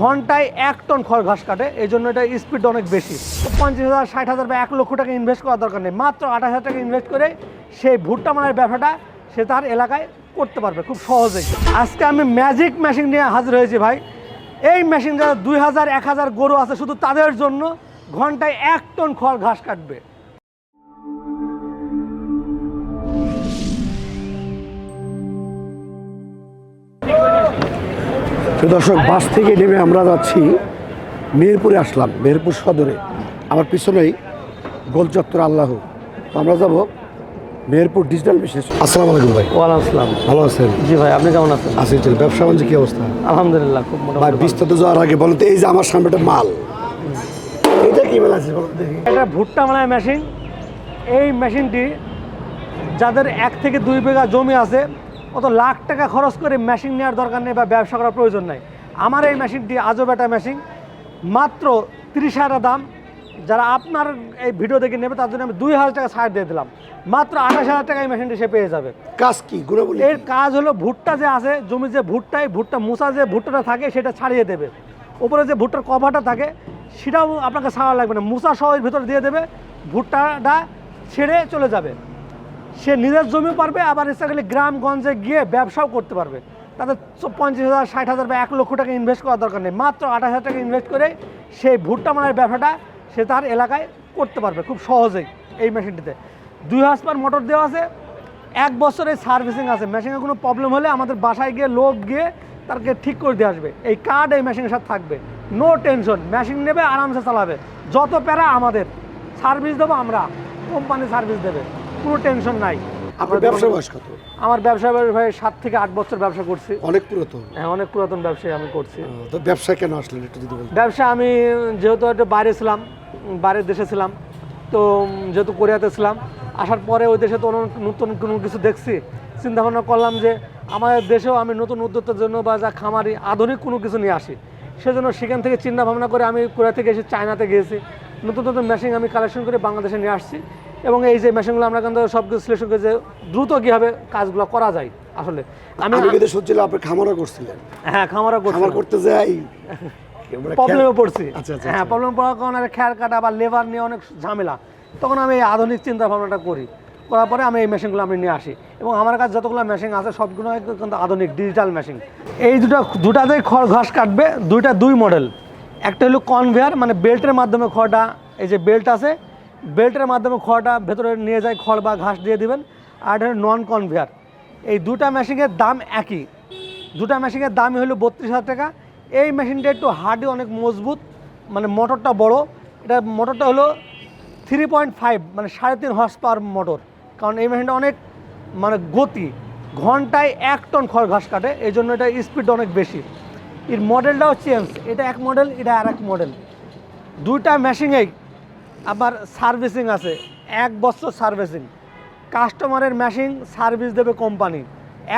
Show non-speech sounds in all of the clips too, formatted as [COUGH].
ঘন্টায় এক টন খড় ঘাস কাটে, এই জন্য এটা স্পিড অনেক বেশি। পঞ্চাশ হাজার, ষাট হাজার বা এক লক্ষ টাকা ইনভেস্ট করার দরকার নেই। মাত্র আঠাশ হাজার টাকা ইনভেস্ট করে সেই ভুট্টা মানের ব্যবসাটা সে তার এলাকায় করতে পারবে খুব সহজেই। আজকে আমি ম্যাজিক মেশিন নিয়ে হাজির হয়েছি ভাই। এই মেশিন যারা দুই হাজার, এক হাজার গরু আছে শুধু তাদের জন্য। ঘন্টায় এক টন খড় ঘাস কাটবে। দর্শক বাস থেকে নেমে আমরা যাচ্ছি মেহেরপুরে আসলাম মেহেরপুর সদরে। আমার পিছনেই গোল চত্বর আল্লাহ। তো আমরা যাব মেহেরপুর ডিজিটাল বিশেষ। আসসালামু আলাইকুম ভাই। ওয়ালাইকুম আসসালাম। ভালো আছেন? জি ভাই আপনি কেমন আছেন? আছি চল ব্যবসা বাণিজ্য কি অবস্থা? আলহামদুলিল্লাহ খুব ভাই বিস্তারিত যাওয়ার আগে বলতে এই যে আমার সামনে একটা মাল। এটা কি মাল আছে বলুন দেখি। এটা ভুট্টা মানায় মেশিন। এই মেশিনটি যাদের এক থেকে দুই বিঘা জমি আছে অত লাখ টাকা খরচ করে মেশিন নেওয়ার দরকার নেই বা ব্যবসা করার প্রয়োজন নাই। আমার এই মেশিনটি আজব একটা মেশিন মাত্র তিরিশ হাজার দাম। যারা আপনার এই ভিডিও দেখে নেবে তার জন্য আমি দুই হাজার টাকা ছাড় দিয়ে দিলাম। মাত্র আঠাশ হাজার টাকা এই মেশিনটি সে পেয়ে যাবে। কাজ কি? গুণাবলী এর কাজ হলো ভুট্টা যে আছে জমি যে ভুট্টায় ভুট্টা মুসা যে ভুট্টাটা থাকে সেটা ছাড়িয়ে দেবে। উপরে যে ভুট্টার কভারটা থাকে সেটাও আপনাকে ছাড়া লাগবে না। মুসা সহ এর ভিতরে দিয়ে দেবে ভুট্টাটা ছেড়ে চলে যাবে। সে নিজের জমিও পারবে, আবার ইচ্ছা গেলে গ্রামগঞ্জে গিয়ে ব্যবসাও করতে পারবে। তাদের পঞ্চাশ হাজার, ষাট হাজার বা এক লক্ষ টাকা ইনভেস্ট করার দরকার নেই। মাত্র আঠাশ হাজার টাকা ইনভেস্ট করে সেই ভুট্টা মানের ব্যবসাটা সে তার এলাকায় করতে পারবে খুব সহজেই এই মেশিনটিতে দুই হাজার মোটর দেওয়া আছে। এক বছরের সার্ভিসিং আছে। মেশিনের কোনো প্রবলেম হলে আমাদের বাসায় গিয়ে লোক গিয়ে তাকে ঠিক করে দিয়ে আসবে। এই কার্ড এই মেশিনের সাথে থাকবে। নো টেনশন মেশিন নেবে, আরামসে চালাবে। যত প্যারা আমাদের। সার্ভিস দেবো আমরা। কোম্পানি সার্ভিস দেবে। কোনো টেনশন নাই। আপনার ব্যবসা বয়স কত? আমার ব্যবসা বয়স ভাই সাত থেকে আট বছর ব্যবসা করছি। অনেক পুরাতন। হ্যাঁ অনেক পুরাতন ব্যবসায়ী আমি করছি। তো ব্যবসা কেন আসলেন একটু যদি বলতেন? ব্যবসা আমি যেহেতু একটু বাইরে ছিলাম বাইরের দেশে ছিলাম তো যেহেতু কোরিয়াতে ছিলাম আসার পরে ওই দেশে তো নতুন কোনো কিছু দেখছি চিন্তা ভাবনা করলাম যে আমাদের দেশেও আমি নতুন উদ্যোক্তার জন্য বা যা খামারি আধুনিক কোনো কিছু নিয়ে আসি। সেজন্য সেখান থেকে চিন্তা ভাবনা করে আমি কোরিয়া থেকে এসে চায়নাতে গিয়েছি। নতুন নতুন মেশিন আমি কালেকশন করে বাংলাদেশে নিয়ে আসছি। এবং এই যে মেশিনগুলো আমরা কিন্তু সব কিছু সিলেকশন করে যে দ্রুত কীভাবে কাজগুলো করা যায় আসলে। আমি বিদেশ হচ্ছিল আপনি খামারও করছিলেন। হ্যাঁ খামারও করছি খামার করতে যাই। [LAUGHS] প্রবলেমে পড়ছি। আচ্ছা আচ্ছা হ্যাঁ প্রবলেম পড়ার কারণে খেয়ার কাটা বা লেবার নিয়ে অনেক ঝামেলা। তখন আমি এই আধুনিক চিন্তা ভাবনাটা করি। করার পরে আমি এই মেশিনগুলো আমি নিয়ে আসি। এবং আমার কাছে যতগুলো মেশিন আছে সবগুলো কিন্তু আধুনিক ডিজিটাল মেশিন এই দুটো দুটাতেই খড় ঘাস কাটবে দুইটা দুই মডেল একটা হলো কনভেয়ার মানে বেল্টের মাধ্যমে খড়টা এই যে বেল্ট আছে বেল্টের মাধ্যমে খড়টা ভেতরে নিয়ে যায়, খড় বা ঘাস দিয়ে দিবেন। আর এটা নন কনভেয়ার এই দুটা মেশিনের দাম একই। দুটা মেশিনের দামই হলো বত্রিশ হাজার টাকা। এই মেশিনটা একটু হার্ডি অনেক মজবুত মানে মোটরটা বড়। এটা মোটরটা হলো থ্রি পয়েন্ট ফাইভ মানে সাড়ে তিন হর্স পাওয়ার মোটর কারণ এই মেশিনটা অনেক মানে গতি। ঘন্টায় এক টন খড় ঘাস কাটে, এই জন্য এটা স্পিড অনেক বেশি। এর মডেলটাও চেঞ্জ এটা এক মডেল এটা আর এক মডেল দুইটা মেশিনেই আবার সার্ভিসিং আছে। এক বছর সার্ভিসিং। কাস্টমারের মেশিন সার্ভিস দেবে কোম্পানি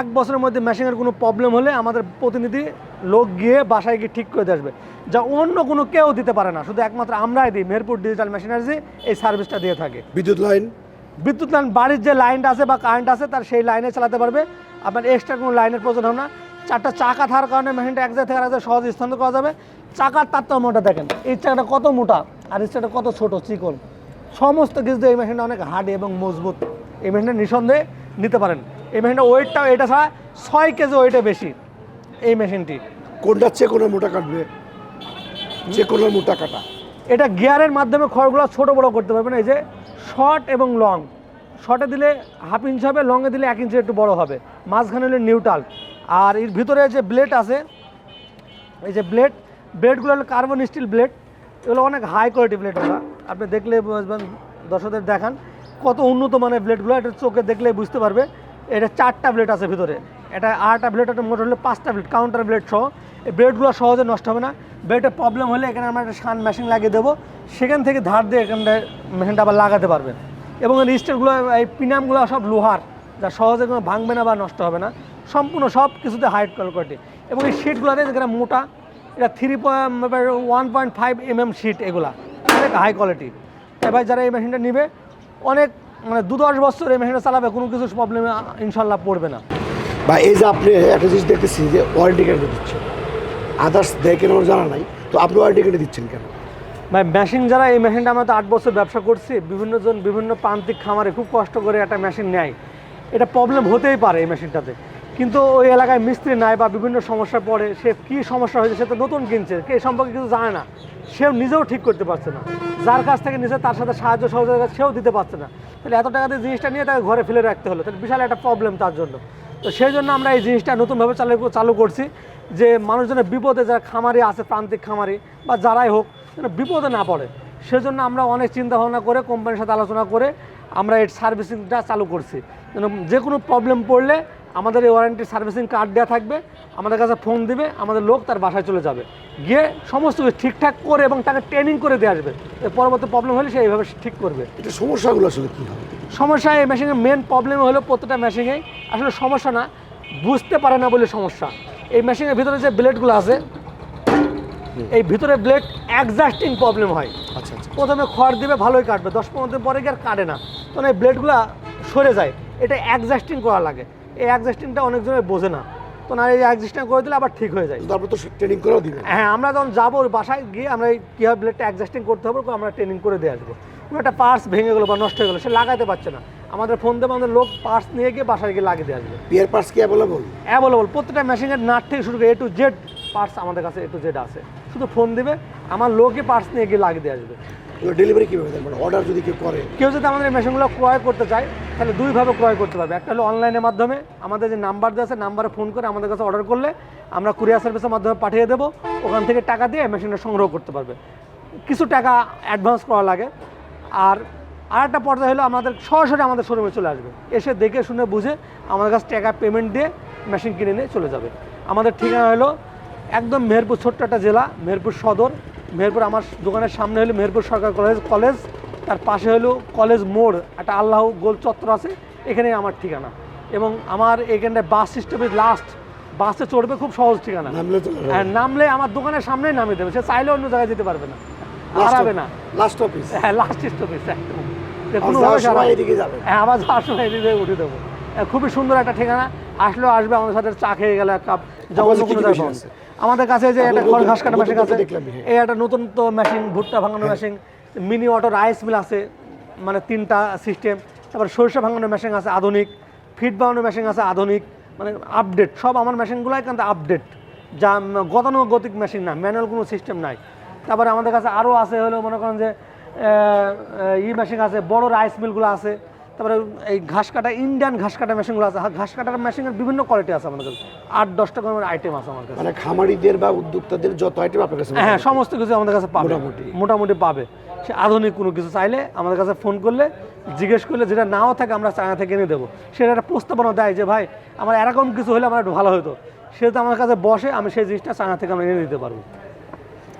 এক বছরের মধ্যে মেশিনের কোনো প্রবলেম হলে আমাদের প্রতিনিধি লোক গিয়ে বাসায় গিয়ে ঠিক করে আসবে। যা অন্য কোনো কেউ দিতে পারে না। শুধু একমাত্র আমরাই দিই। মেহেরপুর ডিজিটাল মেশিনারি এই সার্ভিসটা দিয়ে থাকে। বিদ্যুৎ লাইন বিদ্যুৎ লাইন বাড়ির যে লাইনটা আছে বা কারেন্ট আছে তার সেই লাইনে চালাতে পারবে। আপনার এক্সট্রা কোনো লাইনের প্রয়োজন হবে না। চারটা চাকা থাকার কারণে মেশিনটা এক জায়গায় থেকে সহজে স্থানান্তর করা যাবে। চাকার তারটা মোটা দেখেন। এই চাকাটা কত মোটা? আর চাকাটা কত ছোট চিকন। সমস্ত কিছু দিয়ে এই মেশিনটা অনেক হার্ড এবং মজবুত। এই মেশিনটা নিঃসন্দেহে নিতে পারেন। এই মেশিনটা ওয়েটটাও এটা ছাড়া ছয় কেজি ওয়েটে বেশি এই মেশিনটি। কোনটা চেয়ে কোনো মোটা কাটবে। যে কোনো মোটা কাটা। এটা গিয়ারের মাধ্যমে খড়গুলো ছোট বড় করতে পারবেন। এই যে শর্ট এবং লং। শর্টে দিলে হাফ ইঞ্চ হবে লংয়ে দিলে এক ইঞ্চি একটু বড় হবে। মাঝখানে হলে নিউট্রাল। আর এর ভিতরে যে ব্লেড আছে এই যে ব্লেড ব্লেডগুলো হলো কার্বন স্টিল ব্লেড। এগুলো অনেক হাই কোয়ালিটি ব্লেড ওগুলো আপনি দেখলে দর্শকদের দেখান কত উন্নত মানের ব্লেডগুলো এটা চোখে দেখলে বুঝতে পারবে। এটা চারটা ব্লেড আছে ভিতরে। এটা আটটা ব্লেড একটা মোটর হলে পাঁচটা ব্লেড কাউন্টার ব্লেড সহ। এই ব্লেডগুলো সহজে নষ্ট হবে না। ব্লেডের প্রবলেম হলে এখানে আমরা একটা সান মেশিন লাগিয়ে দেবো। সেখান থেকে ধার দিয়ে এখানটায় মেশিনটা আবার লাগাতে পারবেন এবং এই স্টেটগুলো এই পিনামগুলো সব লোহার, যা সহজে কোনো ভাঙবে না বা নষ্ট হবে না। সম্পূর্ণ সব কিছুতে হাইট কোয়ালিটি এবং এই শিটগুলোতে যেখানে মোটা এটা three one point five M M sheet এগুলা। অনেক হাই কোয়ালিটি ভাই যারা এই মেশিনটা নিবে অনেক মানে দু দশ বছর এই মেশিনটা চালাবে কোনো কিছু প্রবলেমে ইনশাল্লাহ পড়বে না। বা এই যে আপনি একটা জিনিস দেখতেছি যে ওয়ারেন্টি কার্ড দিচ্ছে। আদার্স দেয় কেন জানা নাই তো আপনি ওয়ারেন্টি কেটে দিচ্ছেন কেন? ভাই মেশিন যারা এই মেশিনটা আমরা তো আট বছর ব্যবসা করছি বিভিন্ন জন বিভিন্ন প্রান্তিক খামারে খুব কষ্ট করে একটা মেশিন নেয়। এটা প্রবলেম হতেই পারে এই মেশিনটাতে কিন্তু ওই এলাকায় মিস্ত্রি নাই বা বিভিন্ন সমস্যা পড়ে, সে কী সমস্যা হয়েছে সে তো নতুন কিনছে, কে সম্পর্কে কিছু জানে না। সেও নিজেও ঠিক করতে পারছে না। যার কাছ থেকে নিচে তার সাথে সাহায্য সহযোগিতা সেও দিতে পারছে না। তাহলে এত টাকা দিয়ে জিনিসটা নিয়ে তাকে ঘরে ফেলে রাখতে হলো, তাহলে বিশাল একটা প্রবলেম তার জন্য। তো সেই জন্য আমরা এই জিনিসটা নতুনভাবে চালু চালু করছি যে মানুষজনের বিপদে যারা খামারি আছে, প্রান্তিক খামারি বা যারাই হোক, যেন বিপদে না পড়ে। সেজন্য আমরা অনেক চিন্তা ভাবনা করে, কোম্পানির সাথে আলোচনা করে আমরা এই সার্ভিসিংটা চালু করছি। যেন যে কোনো প্রবলেম পড়লে আমাদের এই ওয়ারেন্টি সার্ভিসিং কার্ড দেওয়া থাকবে আমাদের কাছে ফোন দিবে আমাদের লোক তার বাসায় চলে যাবে। গিয়ে সমস্ত কিছু ঠিকঠাক করে এবং তাকে ট্রেনিং করে দিয়ে আসবে। এর পরবর্তী প্রবলেম হলে সে এইভাবে ঠিক করবে। এটা সমস্যাগুলো আসলে কী হবে? সমস্যা এই মেশিনের মেন প্রবলেম হলো প্রত্যেকটা মেশিনেই আসলে সমস্যা না বুঝতে পারে না বলে সমস্যা। এই মেশিনের ভিতরে যে ব্লেডগুলো আছে এই ভিতরে ব্লেড অ্যাডজাস্টিং প্রবলেম হয়। আচ্ছা আচ্ছা। প্রথমে খড় দিবে ভালোই কাটবে। দশ পনেরো দিন পরে গিয়ে আর কাটে না। তখন এই ব্লেডগুলো সরে যায়। এটা অ্যাডজাস্টিং করা লাগে। এই অ্যাডজাস্টিংটা অনেকজনের বোঝে না। তো না এই অ্যাডজাস্টিং করে দিলে আবার ঠিক হয়ে যায়। তারপর তো ট্রেনিং করেও দিবেন হ্যাঁ আমরা যখন যাব বাসায় গিয়ে আমরা এই কীভাবে ব্লেডটা অ্যাডজাস্টিং করতে হবে আমরা ট্রেনিং করে দিয়ে আসব। কোনো একটা পার্টস ভেঙে গেলো বা নষ্ট হয়ে গেলো সে লাগাতে পারছে না। আমাদের ফোন দেবো আমাদের লোক পার্টস নিয়ে গিয়ে বাসায় গিয়ে লাগিয়ে দিয়ে আসবে। পিয়ার পার্টস কি অ্যাভেলেবল অ্যাভেলেবল প্রত্যেকটা মেশিনের নাট থেকে শুরু করে এ টু জেড পার্টস আমাদের কাছে এ টু জেড আছে। শুধু ফোন দিবে আমার লোকই পার্টস নিয়ে গিয়ে লাগিয়ে দিয়ে আসবে। ডেলিভারি কীভাবে মানে অর্ডার যদি কেউ করে? কেউ যদি আমাদের মেশিনগুলো ক্রয় করতে চায় তাহলে দুইভাবে ক্রয় করতে পারবে। একটা হলো অনলাইনের মাধ্যমে, আমাদের যে নাম্বার দেওয়া আছে নাম্বারে ফোন করে আমাদের কাছে অর্ডার করলে আমরা কুরিয়ার সার্ভিসের মাধ্যমে পাঠিয়ে দেবো, ওখান থেকে টাকা দিয়ে মেশিনটা সংগ্রহ করতে পারবে। কিছু টাকা অ্যাডভান্স করা লাগে। আর আর একটা পর্যায়ে হলো আমাদের, সরাসরি আমাদের শোরুমে চলে আসবে। এসে দেখে শুনে বুঝে আমাদের কাছে টাকা পেমেন্ট দিয়ে মেশিন কিনে নিয়ে চলে যাবে। আমাদের ঠিকানা হলো একদম মেহেরপুর ছোট্ট একটা জেলা, মেহেরপুর সদর। মেহেরপুর আমার দোকানের সামনে হলো মেহেরপুর সরকার কলেজ কলেজ তার পাশে হলো কলেজ মোড় একটা আল্লাহ গোল চত্বর আছে এখানেই আমার ঠিকানা। এবং আমার এখানটায় বাস সিস্টেমের লাস্ট বাসে চড়বে খুব সহজ ঠিকানা। নামলে হ্যাঁ নামলে আমার দোকানের সামনেই নামিয়ে দেবে সে চাইলে অন্য জায়গায় যেতে পারবে না। হারাবে না। লাস্ট অফিস হ্যাঁ লাস্ট স্টপেজ একদম। হ্যাঁ আবার যাওয়ার সময় এদিকে উঠে দেবো। খুবই সুন্দর একটা ঠিকানা। আসলেও আসবে আমাদের সাথে চা খেয়ে গেলে এক কাপ? আমাদের কাছে যে একটা খড় ঘাস কাটা মেশিন আছে হ্যাঁ। এই একটা নতুন তো মেশিন ভুট্টা ভাঙানো machine mini auto rice mill আছে মানে তিনটা সিস্টেম তারপর সরিষা ভাঙানোর মেশিন আছে আধুনিক ফিট বানানো মেশিন আছে আধুনিক মানে আপডেট সব আমার মেশিনগুলোই কিন্তু আপডেট যা গতানুগতিক মেশিন না ম্যানুয়াল কোনো সিস্টেম নাই। তারপরে আমাদের কাছে আরও আছে হলো মনে করেন যে ই মেশিন আছে বড় রাইস মিলগুলো আছে। তারপরে এই ঘাস কাটা ইন্ডিয়ান ঘাস কাটা মেশিনগুলো আছে। ঘাস কাটার মেশিনের বিভিন্ন কোয়ালিটি আছে আমাদের কাছে। আট দশটা করে আইটেম আছে আমার কাছে। মানে খামারিদের বা উদ্যোক্তাদের যত আইটেম আপনার কাছে হ্যাঁ সমস্ত কিছু আমাদের কাছে পাবে। মোটামুটি। মোটামুটি পাবে। সে আধুনিক কোনো কিছু চাইলে আমাদের কাছে ফোন করলে জিজ্ঞেস করলে যেটা নাও থাকে আমরা চায়না থেকে এনে দেবো। সেটা একটা প্রস্তাবনা দেয় যে ভাই আমার এরকম কিছু হলে আমার একটু ভালো হতো। সে তো আমার কাছে বসে আমি সেই জিনিসটা চায়না থেকে আমরা এনে দিতে পারব।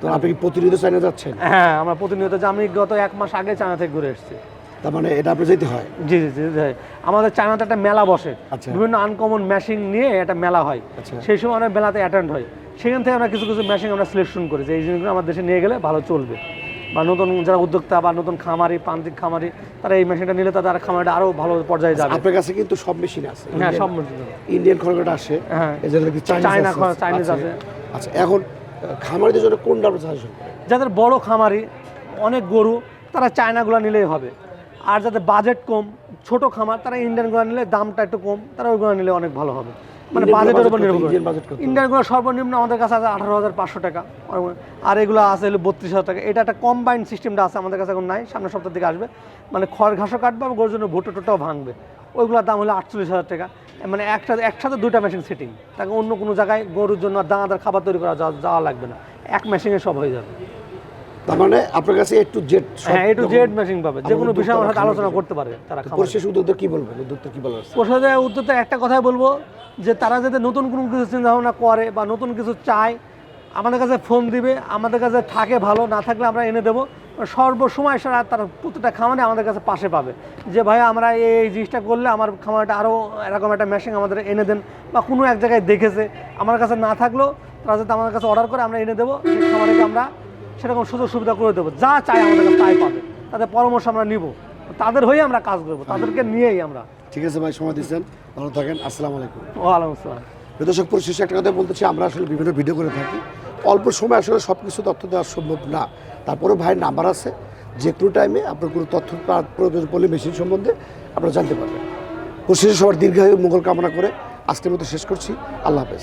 তো আপনি কি প্রতিনিয়ত চাইনা যাচ্ছেন? হ্যাঁ আমরা প্রতিনিয়ত যে আমি গত এক মাস আগে চায়না থেকে ঘুরে এসেছি। তার মানে এটা আপনি যেতে হয়? জি জি জি। আমাদের চায়নাতে একটা মেলা বসে। আচ্ছা। বিভিন্ন আনকমন মেশিন নিয়ে একটা মেলা হয়। আচ্ছা। সেই সময় আমরা মেলাতে অ্যাটেন্ড হয়। সেখান থেকে আমরা কিছু কিছু মেশিন আমরা সিলেকশন করি যে এই জিনিসগুলো আমার দেশে নিয়ে গেলে ভালো চলবে। বা নতুন যারা উদ্যোক্তা বা নতুন খামারি প্রান্তিক খামারি তারা এই মেশিনটা নিলে তাদের খামারিটা আরও ভালো পর্যায়ে যাবে। আপনার কাছে কিন্তু সব মেশিন আছে। হ্যাঁ সব মেশিন ইন্ডিয়ান খড়গটা আসে হ্যাঁ। নাকি চাইনিজ চায়না আছে, চাইনিজ আছে। আচ্ছা এখন খামারিদের জন্য কোনটা আপনি সাজেশন যাদের বড় খামারি অনেক গরু তারা চায়নাগুলো নিলেই হবে। আর যাদের বাজেট কম ছোট খামার তারা ইন্ডিয়ানগুলো নিলে দামটা একটু কম তারা ওইগুলো নিলে অনেক ভালো হবে। মানে বাজেটের উপর নির্ভর করে। কত? ইন্ডিয়ানগুলো সর্বনিম্ন আমাদের কাছে আছে আঠারো হাজার পাঁচশো টাকা। আর এগুলো আছে হলো বত্রিশ হাজার টাকা। এটা একটা কম্বাইন সিস্টেমটা আছে আমাদের কাছে এখন নাই সামনের সপ্তাহ থেকে আসবে। মানে খড় ঘাসও কাটবে আর গরুর জন্য ভুট্টো টুটাও ভাঙবে। ওইগুলোর দাম হলো আটচল্লিশ হাজার টাকা। মানে একসাথে একসাথে দুইটা মেশিন সেটিং তাকে অন্য কোনো জায়গায় গরুর জন্য আর দানাদার খাবার তৈরি করা যাওয়া- যাওয়া লাগবে না। এক মেশিনে সব হয়ে যাবে। তার মানে আপনার কাছে একটু জেড হ্যাঁ একটু জেড মেশিন পাবে। যে কোনো বিষয়ে আমার সাথে আলোচনা করতে পারে তারা। পরিশেষ উদ্যোক্তা কি বলবেন? উদ্যোক্তা কি বলার? পরিষদে উদ্যোক্তা একটা কথাই বলব যে তারা যাতে নতুন কোনো কিছু চিন্তা ভাবনা করে বা নতুন কিছু চায় আমাদের কাছে ফোন দিবে আমাদের কাছে থাকে ভালো না থাকলে আমরা এনে দেবো। সর্বসময় সারা তার প্রতিটা খামারে আমাদের কাছে পাশে পাবে। যে ভাই আমরা এই এই জিনিসটা করলে আমার খামারটা আরও এরকম একটা মেশিন আমাদের এনে দেন বা কোনো এক জায়গায় দেখেছে। আমার কাছে না থাকলেও তারা যাতে আমাদের কাছে অর্ডার করে আমরা এনে দেবো। সেই খামারেকে আমরা সেরকম সুযোগ সুবিধা করে দেবো। যা চাই আমাদের তাই পাবে। তাদের পরামর্শ আমরা নিব। তাদের হয়ে আমরা কাজ করব। তাদেরকে নিয়েই আমরা। ঠিক আছে ভাই সময় দিচ্ছেন। ভালো থাকেন। আসসালামু আলাইকুম। ওয়ালাইকুম আসসালাম। দর্শক পরিশেষে একটা কথা বলতেছি আমরা আসলে বিভিন্ন ভিডিও করে থাকি। অল্প সময় আসলে সব কিছু তথ্য দেওয়া সম্ভব না। তারপরে ভাইয়ের নাম্বার আছে। যে কোনো টাইমে আপনার কোনো তথ্য প্রয়োজন পড়লে মেশিন সম্বন্ধে আপনারা জানতে পারবেন। পরিশেষে সবার দীর্ঘায়ু মঙ্গল কামনা করে আজকের মতো শেষ করছি। আল্লাহ হাফেজ।